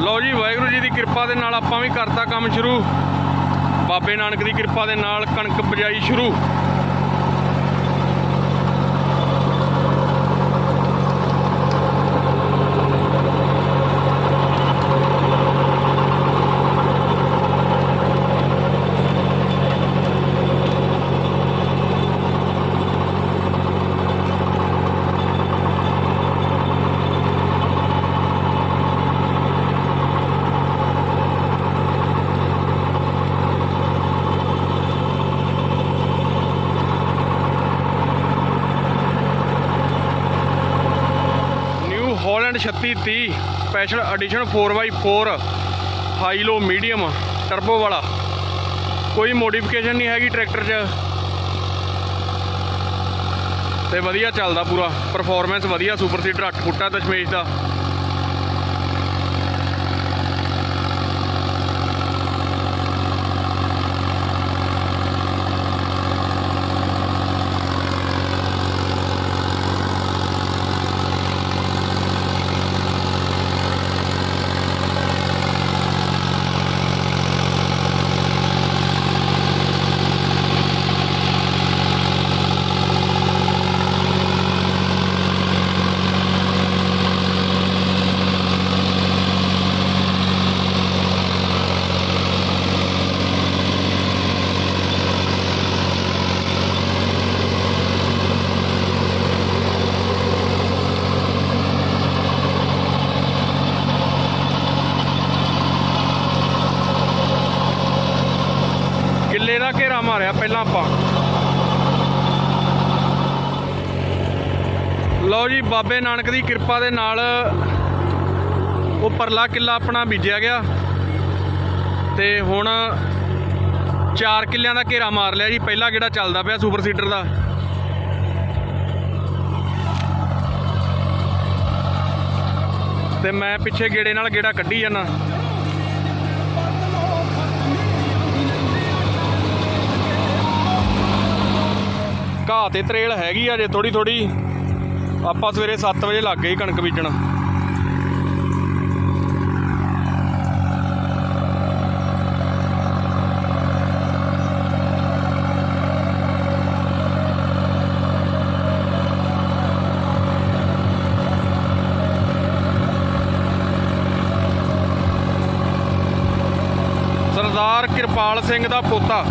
ਲਓ ਜੀ, ਵਾਹਿਗੁਰੂ ਜੀ ਦੀ ਕਿਰਪਾ ਦੇ ਨਾਲ ਆਪਾਂ ਵੀ ਕਰਤਾ ਕੰਮ ਸ਼ੁਰੂ। ਬਾਬੇ ਨਾਨਕ ਦੀ ਕਿਰਪਾ ਦੇ ਨਾਲ ਕਣਕ ਬਜਾਈ ਸ਼ੁਰੂ। 3630 special edition 4x4 high low medium turbo ਵਾਲਾ। ਕੋਈ ਮੋਡੀਫਿਕੇਸ਼ਨ ਨਹੀਂ ਹੈਗੀ ਟਰੈਕਟਰ 'ਚ। ਤੇ ਵਧੀਆ ਚੱਲਦਾ ਪੂਰਾ। ਪਰਫਾਰਮੈਂਸ ਵਧੀਆ ਸੁਪਰ ਸੀਡਰ 8 ਫੁੱਟਾ ਦਸ਼ਮੇਸ਼ ਦਾ ਕਿੱਲੇ ਦਾ ਘੇਰਾ ਮਾਰਿਆ ਪਹਿਲਾਂ ਆਪਾਂ। ਲਓ ਜੀ, ਬਾਬੇ ਨਾਨਕ ਦੀ ਕਿਰਪਾ ਦੇ ਨਾਲ ਉਹ ਪਰਲਾ ਕਿੱਲਾ ਆਪਣਾ ਬੀਜਿਆ ਗਿਆ। ਤੇ ਹੁਣ ਚਾਰ ਕਿੱਲਿਆਂ ਦਾ ਘੇਰਾ ਮਾਰ ਲਿਆ ਜੀ, ਪਹਿਲਾ ਕਿਹੜਾ ਚੱਲਦਾ ਪਿਆ ਸੁਪਰ ਸੀਡਰ ਦਾ। ਤੇ ਮੈਂ ਪਿੱਛੇ ਗੇੜੇ ਨਾਲ ਗੇੜਾ ਕੱਢੀ ਜਾਂਦਾ ਘਾਹ ਤੇ ਤਰੇਲ ਹੈਗੀ ਆ ਜੇ ਥੋੜੀ ਥੋੜੀ ਆਪਾਂ ਸਵੇਰੇ 7 ਵਜੇ ਲੱਗ ਗਏ ਕਣਕ ਬੀਜਣ। ਸਰਦਾਰ ਕਿਰਪਾਲ ਸਿੰਘ ਦਾ ਪੋਤਾ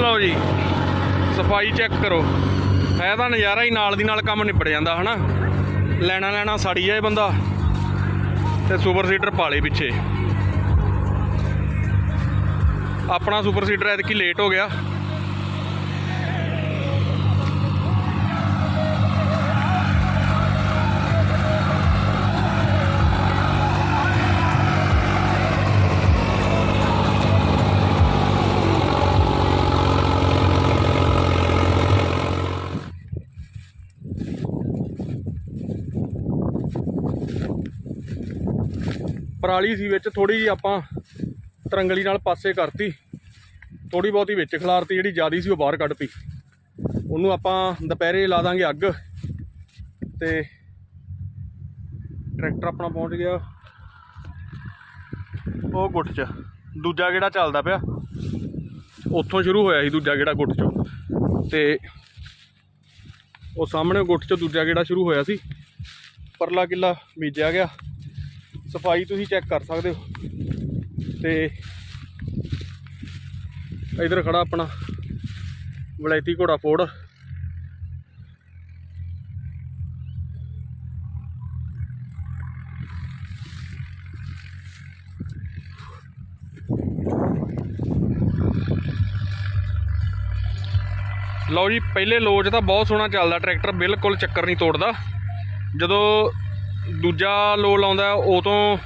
ਲਓ ਜੀ ਸਫ਼ਾਈ ਚੈੱਕ ਕਰੋ। ਇਹ ਤਾਂ ਨਜ਼ਾਰਾ ਹੀ ਨਾਲ ਦੀ ਨਾਲ ਕੰਮ ਨਿਬੜ ਜਾਂਦਾ, ਹਨਾ? ਲੈਣਾ ਲੈਣਾ ਸੜੀ ਜਾਏ ਬੰਦਾ। ਤੇ ਸੁਪਰ ਸੀਡਰ ਪਾਲੇ ਪਿੱਛੇ। ਆਪਣਾ ਸੁਪਰ ਸੀਡਰ ਐਤਕੀ ਲੇਟ ਹੋ ਗਿਆ। ਪਰਾਲੀ ਸੀ ਵਿੱਚ ਥੋੜੀ ਜਿਹੀ ਆਪਾਂ ਤਰੰਗਲੀ ਨਾਲ ਪਾਸੇ ਕਰਤੀ। ਥੋੜੀ ਬਹੁਤੀ ਵਿੱਚ ਖਿਲਾਰਤੀ, ਜਿਹੜੀ ਜਿਆਦੀ ਸੀ ਉਹ ਬਾਹਰ ਕੱਢਤੀ। ਉਹਨੂੰ ਆਪਾਂ ਦੁਪਹਿਰੇ ਲਾ ਦਾਂਗੇ ਅੱਗ। ਤੇ ਟਰੈਕਟਰ ਆਪਣਾ ਪਹੁੰਚ ਗਿਆ। ਉਹ ਗੁੱਟ 'ਚ। ਦੂਜਾ ਗੇੜਾ ਚੱਲਦਾ ਪਿਆ। ਉੱਥੋਂ ਸ਼ੁਰੂ ਹੋਇਆ ਸੀ ਦੂਜਾ ਗੇੜਾ ਗੁੱਟ 'ਚੋਂ। ਤੇ ਉਹ ਸਾਹਮਣੇ ਗੁੱਟ 'ਚੋਂ ਦੂਜਾ ਗੇੜਾ ਸ਼ੁਰੂ ਹੋਇਆ ਸੀ। ਪਰਲਾ ਕਿੱਲਾ ਬੀਜਿਆ ਗਿਆ। ਸਫ਼ਾਈ ਤੁਸੀਂ ਚੈੱਕ ਕਰ ਸਕਦੇ ਹੋ। ਤੇ ਇਧਰ ਖੜਾ ਆਪਣਾ ਵਲੈਤੀ ਘੋੜਾ ਫੋੜ ਲਓ ਜੀ, ਪਹਿਲੇ ਲੋਚ ਤਾਂ ਬਹੁਤ ਸੋਹਣਾ ਚੱਲਦਾ, ਟਰੈਕਟਰ ਬਿਲਕੁਲ ਚੱਕਰ ਨਹੀਂ ਤੋੜਦਾ। ਜਦੋਂ ਦੂਜਾ ਲੋ ਲਾਉਂਦਾ, ਉਹ ਤੋਂ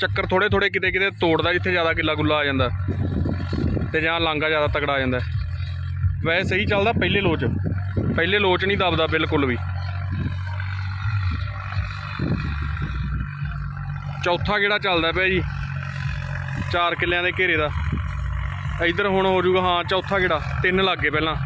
ਚੱਕਰ ਥੋੜੇ ਥੋੜੇ ਕਿਤੇ ਕਿਤੇ ਤੋੜਦਾ, ਜਿੱਥੇ ਜ਼ਿਆਦਾ ਕਿੱਲਾ ਗੁੱਲਾ ਆ ਜਾਂਦਾ ਤੇ ਜਾਂ ਲਾਂਗਾ ਜ਼ਿਆਦਾ ਤਕੜਾ ਆ ਜਾਂਦਾ। ਵੈਸੇ ਸਹੀ ਚੱਲਦਾ ਪਹਿਲੇ ਲੋਚ ਪਹਿਲੇ ਲੋਚ ਨਹੀਂ ਦਬਦਾ ਬਿਲਕੁਲ ਵੀ। ਚੌਥਾ ਕਿਹੜਾ ਚੱਲਦਾ ਪਿਆ ਜੀ 4 ਕਿੱਲਿਆਂ ਦੇ ਘੇਰੇ ਦਾ। ਇੱਧਰ ਹੁਣ ਹੋ ਜਾਊਗਾ, ਹਾਂ, ਚੌਥਾ ਕਿਹੜਾ ਤਿੰਨ ਲੱਗ ਪਹਿਲਾਂ।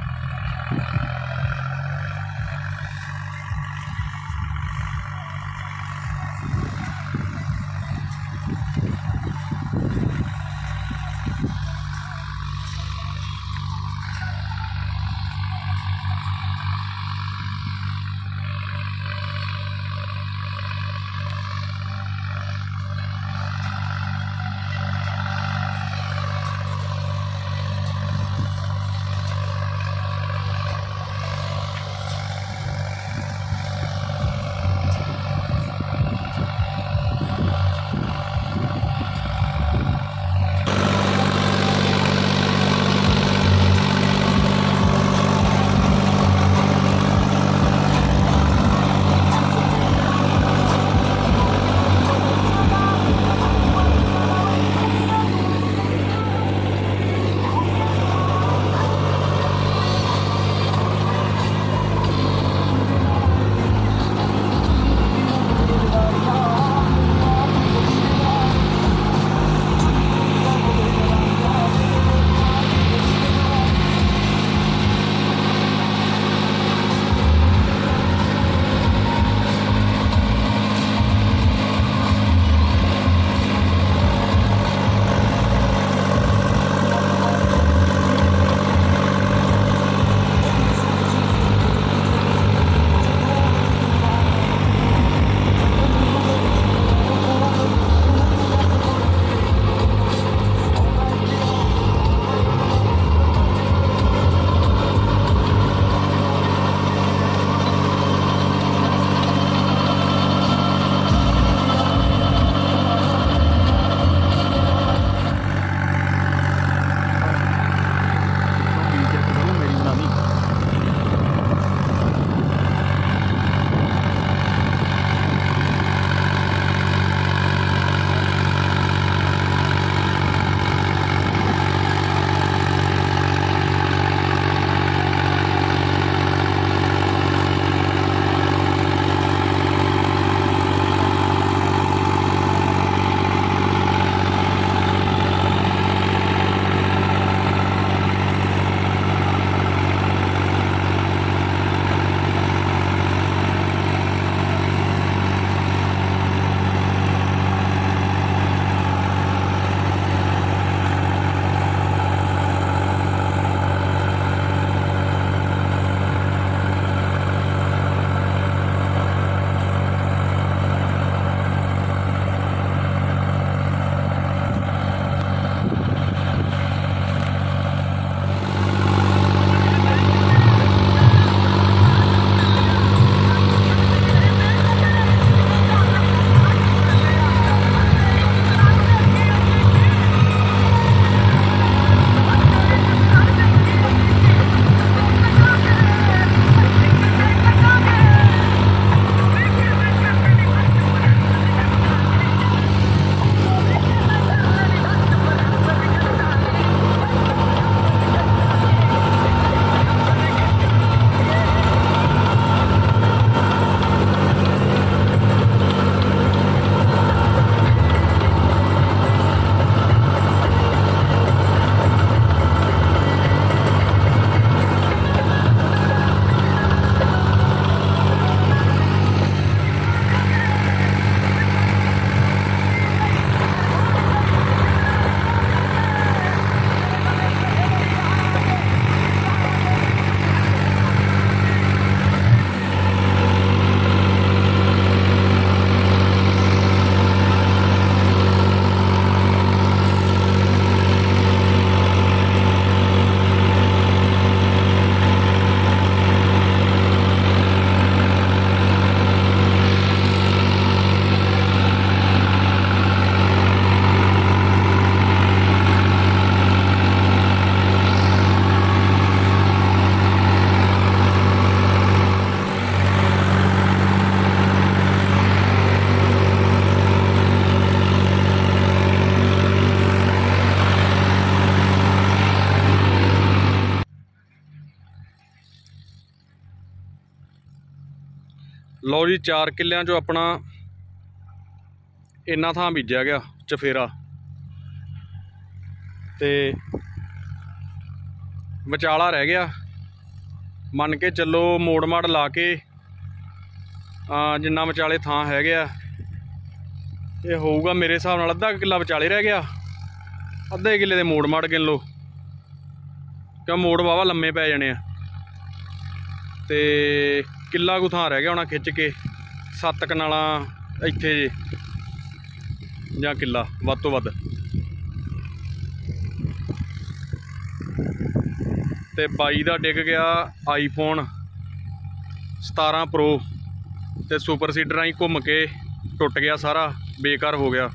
ਲਓ ਜੀ 4 ਕਿੱਲਿਆਂ ਚੋਂ ਆਪਣਾ ਇੰਨਾ ਥਾਂ ਬੀਜਿਆ ਗਿਆ, ਚਫੇਰਾ। ਤੇ ਵਿਚਾਲਾ ਰਹਿ ਗਿਆ। ਮੰਨ ਕੇ ਚੱਲੋ ਮੋੜ ਮਾੜ ਲਾ ਕੇ ਜਿੰਨਾ ਵਿਚਾਲੇ ਥਾਂ ਹੈਗੇ ਆ ਇਹ ਹੋਊਗਾ ਮੇਰੇ ਹਿਸਾਬ ਨਾਲ ਅੱਧਾ ਕਿੱਲਾ ਵਿਚਾਲੇ ਰਹਿ ਗਿਆ। ਅੱਧੇ ਕਿੱਲੇ ਦੇ ਮੋੜ ਮਾੜ ਗਿਣ ਲਓ। ਕਿਉਂ ਮੋੜ ਵਾਵਾ ਲੰਮੇ ਪੈ ਜਾਣੇ ਆ। ਤੇ ਕਿੱਲਾ ਕੁ ਥਾਂ ਰਹਿ ਗਿਆ ਹੋਣਾ ਖਿੱਚ ਕੇ, ਸੱਤ ਕਨਾਲਾਂ ਇੱਥੇ ਜੇ ਜਾਂ ਕਿੱਲਾ, ਵੱਧ ਤੋਂ ਵੱਧ। ਤੇ ਬਾਈ ਦਾ ਡਿੱਗ ਗਿਆ ਆਈਫੋਨ 17 ਪ੍ਰੋ ਤੇ ਸੁਪਰ ਸੀਡਰ ਰਾਹੀਂ ਘੁੰਮ ਕੇ ਟੁੱਟ ਗਿਆ ਸਾਰਾ, ਬੇਕਾਰ ਹੋ ਗਿਆ।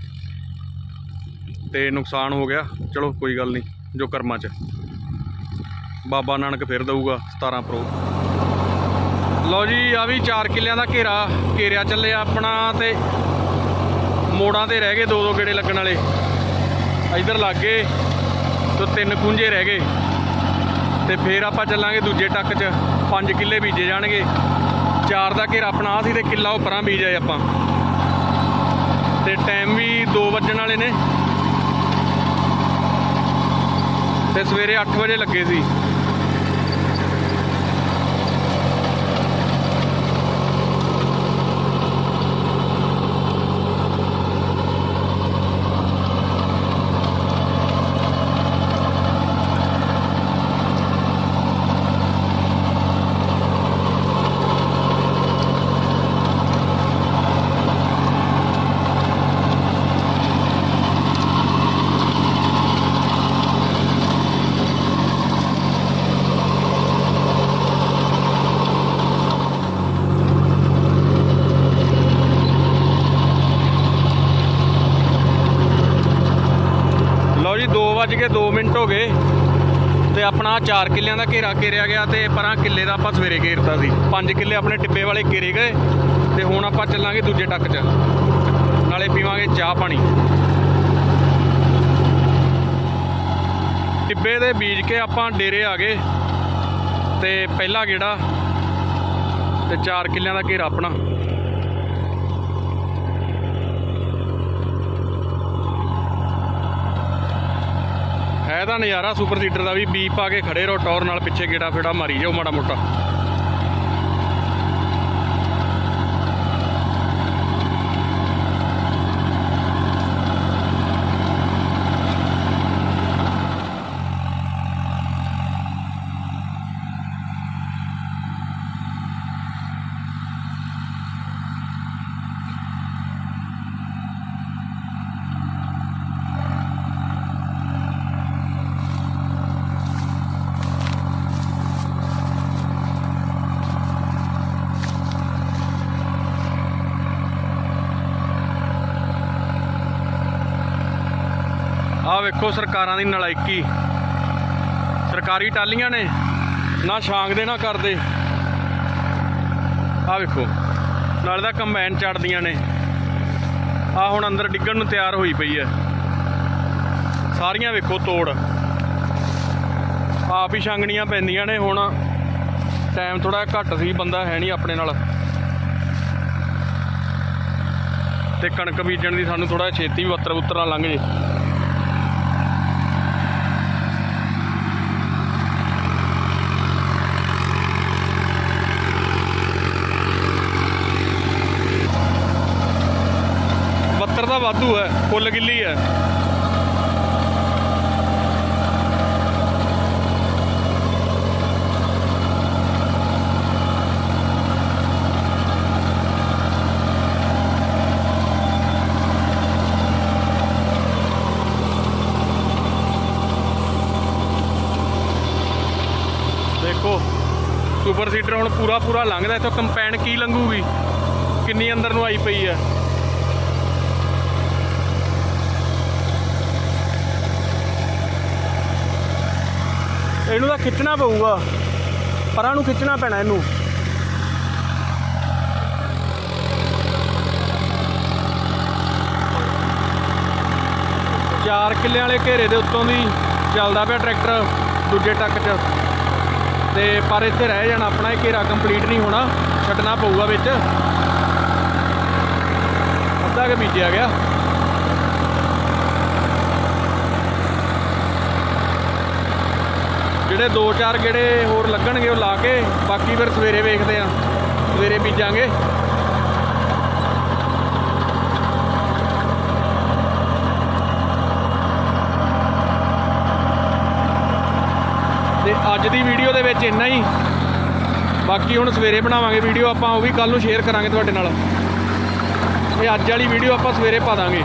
ਤੇ ਨੁਕਸਾਨ ਹੋ ਗਿਆ। ਚਲੋ ਕੋਈ ਗੱਲ ਨਹੀਂ, ਜੋ ਕਰਮਾਂ 'ਚ। ਬਾਬਾ ਨਾਨਕ ਫਿਰ ਦਊਗਾ 17 ਪ੍ਰੋ ਲਓ ਜੀ ਆ ਵੀ 4 ਕਿੱਲਿਆਂ ਦਾ ਘੇਰਾ, ਘੇਰਿਆ ਚੱਲਿਆ ਆਪਣਾ ਤੇ ਮੋੜਾਂ ਤੇ ਰਹਿ ਗਏ ਦੋ ਦੋ ਗੇੜੇ ਲੱਗਣ ਵਾਲੇ। ਇਧਰ ਲੱਗ ਗਏ ਤੇ ਤਿੰਨ ਖੁੰਝੇ ਰਹਿ ਗਏ। ਤੇ ਫੇਰ ਆਪਾਂ ਚੱਲਾਂਗੇ ਦੂਜੇ ਟੱਕ 'ਚ 5 ਕਿੱਲੇ ਬੀਜੇ ਜਾਣਗੇ। ਚਾਰ ਦਾ ਘੇਰਾ ਆਪਣਾ ਆਹ ਸੀ ਤੇ ਕਿੱਲਾ ਉੱਪਰਾਂ ਬੀਜਿਆ ਆਪਾਂ। ਤੇ ਟਾਈਮ ਵੀ 2 ਵੱਜਣ ਵਾਲੇ ਨੇ। ਤੇ ਸਵੇਰੇ 8 ਵਜੇ ਲੱਗੇ ਸੀ। ਲਓ ਜੀ 2 ਵੱਜ ਕੇ 2 ਮਿੰਟ ਹੋ ਗਏ ਤੇ ਆਪਣਾ 4 ਕਿੱਲਿਆਂ ਦਾ ਘੇਰਾ ਘੇਰਿਆ ਗਿਆ ਤੇ ਪਰਾਂ ਕਿੱਲੇ ਦਾ ਆਪਾਂ ਸਵੇਰੇ ਘੇਰਤਾ ਸੀ। 5 ਕਿੱਲੇ ਆਪਣੇ ਟਿੱਬੇ ਵਾਲੇ ਘੇਰੇ ਗਏ ਤੇ ਹੁਣ ਆਪਾਂ ਚੱਲਾਂਗੇ ਦੂਜੇ ਟੱਕ 'ਚ। ਨਾਲੇ ਪੀਵਾਂਗੇ ਚਾਹ ਪਾਣੀ। ਟਿੱਬੇ ਦੇ ਬੀਜ ਕੇ ਆਪਾਂ ਡੇਰੇ ਆ ਗਏ ਤੇ ਪਹਿਲਾ ਗੇੜਾ ਤੇ 4 ਕਿੱਲਿਆਂ ਦਾ ਘੇਰਾ ਆਪਣਾ। ਇਹਦਾ ਨਜ਼ਾਰਾ ਸੁਪਰ ਸੀਡਰ ਦਾ ਵੀ ਬੀਪ ਪਾ ਕੇ ਖੜੇ ਰਹੋ, ਟੌਰ ਨਾਲ ਪਿੱਛੇ ਗੇੜਾ ਫੇੜਾ ਮਾਰੀ ਜਾਓ ਮਾੜਾ ਮੋਟਾ। ਵੇਖੋ ਸਰਕਾਰਾਂ ਦੀ ਨਲਾਇਕੀ। ਸਰਕਾਰੀ ਟਾਲੀਆਂ ਨੇ, ਨਾ ਛਾਂਗਦੇ ਨਾ ਕਰਦੇ ਆ ਵੇਖੋ, ਨਾਲ ਦਾ ਕੰਬਾਈਨ ਚੜਦੀਆਂ ਨੇ। ਆ ਹੁਣ ਅੰਦਰ ਡਿੱਗਣ ਨੂੰ ਤਿਆਰ ਹੋਈ ਪਈ ਐ ਸਾਰੀਆਂ ਵੇਖੋ ਤੋੜ। ਆਪ ਹੀ ਛਾਂਗਣੀਆਂ ਪੈਂਦੀਆਂ ਨੇ, ਹੁਣ ਟਾਈਮ ਥੋੜਾ ਘੱਟ ਸੀ, ਬੰਦਾ ਹੈ ਨਹੀਂ ਆਪਣੇ ਨਾਲ। ਤੇ ਕਣਕ ਬੀਜਣ ਦੀ ਸਾਨੂੰ ਥੋੜਾ ਛੇਤੀ ਵੀ ਵੱਤਰ ਉਤਰਾਂ ਲੰਘ ਜੇ ਬੱਤਰ ਦਾ ਵਾਧੂ ਹੈ, ਫੁੱਲ ਗਿੱਲੀ ਹੈ। ਦੇਖੋ, ਸੁਪਰ ਸੀਟਰ ਹੁਣ ਪੂਰਾ ਪੂਰਾ ਲੰਘਦਾ, ਇੱਥੋਂ ਕੰਪੈਨ ਕੀ ਲੰਘੂਗੀ? ਕਿੰਨੀ ਅੰਦਰ ਨੂੰ ਆਈ ਪਈ ਹੈ? ਇਹਨੂੰ ਤਾਂ ਖਿੱਚਣਾ ਪਊਗਾ। ਪਰਾਂ ਨੂੰ ਖਿੱਚਣਾ ਪੈਣਾ ਇਹਨੂੰ। ਚਾਰ ਕਿੱਲੇ ਵਾਲੇ ਘੇਰੇ ਦੇ ਉੱਤੋਂ ਦੀ ਚੱਲਦਾ ਪਿਆ ਟਰੈਕਟਰ ਦੂਜੇ ਟੱਕ 'ਚ। ਤੇ ਪਰ ਇੱਥੇ ਰਹਿ ਜਾਣਾ, ਆਪਣਾ ਇਹ ਘੇਰਾ ਕੰਪਲੀਟ ਨਹੀਂ ਹੋਣਾ, ਛੱਡਣਾ ਪਊਗਾ ਵਿੱਚ। ਅੱਧਾ ਕੁ ਬੀਜਿਆ ਗਿਆ। ਜਿਹੜੇ 2-4 ਗੇੜੇ ਹੋਰ ਲੱਗਣਗੇ ਉਹ ਲਾ ਕੇ ਬਾਕੀ ਫਿਰ ਸਵੇਰੇ ਵੇਖਦੇ ਆ ਸਵੇਰੇ ਬੀਜਾਂਗੇ। ਤੇ ਅੱਜ ਦੀ ਵੀਡੀਓ ਦੇ ਵਿੱਚ ਇੰਨਾ ਹੀ। ਬਾਕੀ ਹੁਣ ਸਵੇਰੇ ਬਣਾਵਾਂਗੇ ਵੀਡੀਓ, ਆਪਾਂ ਉਹ ਵੀ ਕੱਲ ਨੂੰ ਸ਼ੇਅਰ ਕਰਾਂਗੇ ਤੁਹਾਡੇ ਨਾਲ। ਇਹ ਅੱਜ ਵਾਲੀ ਵੀਡੀਓ ਆਪਾਂ ਸਵੇਰੇ ਪਾ ਦਾਂਗੇ।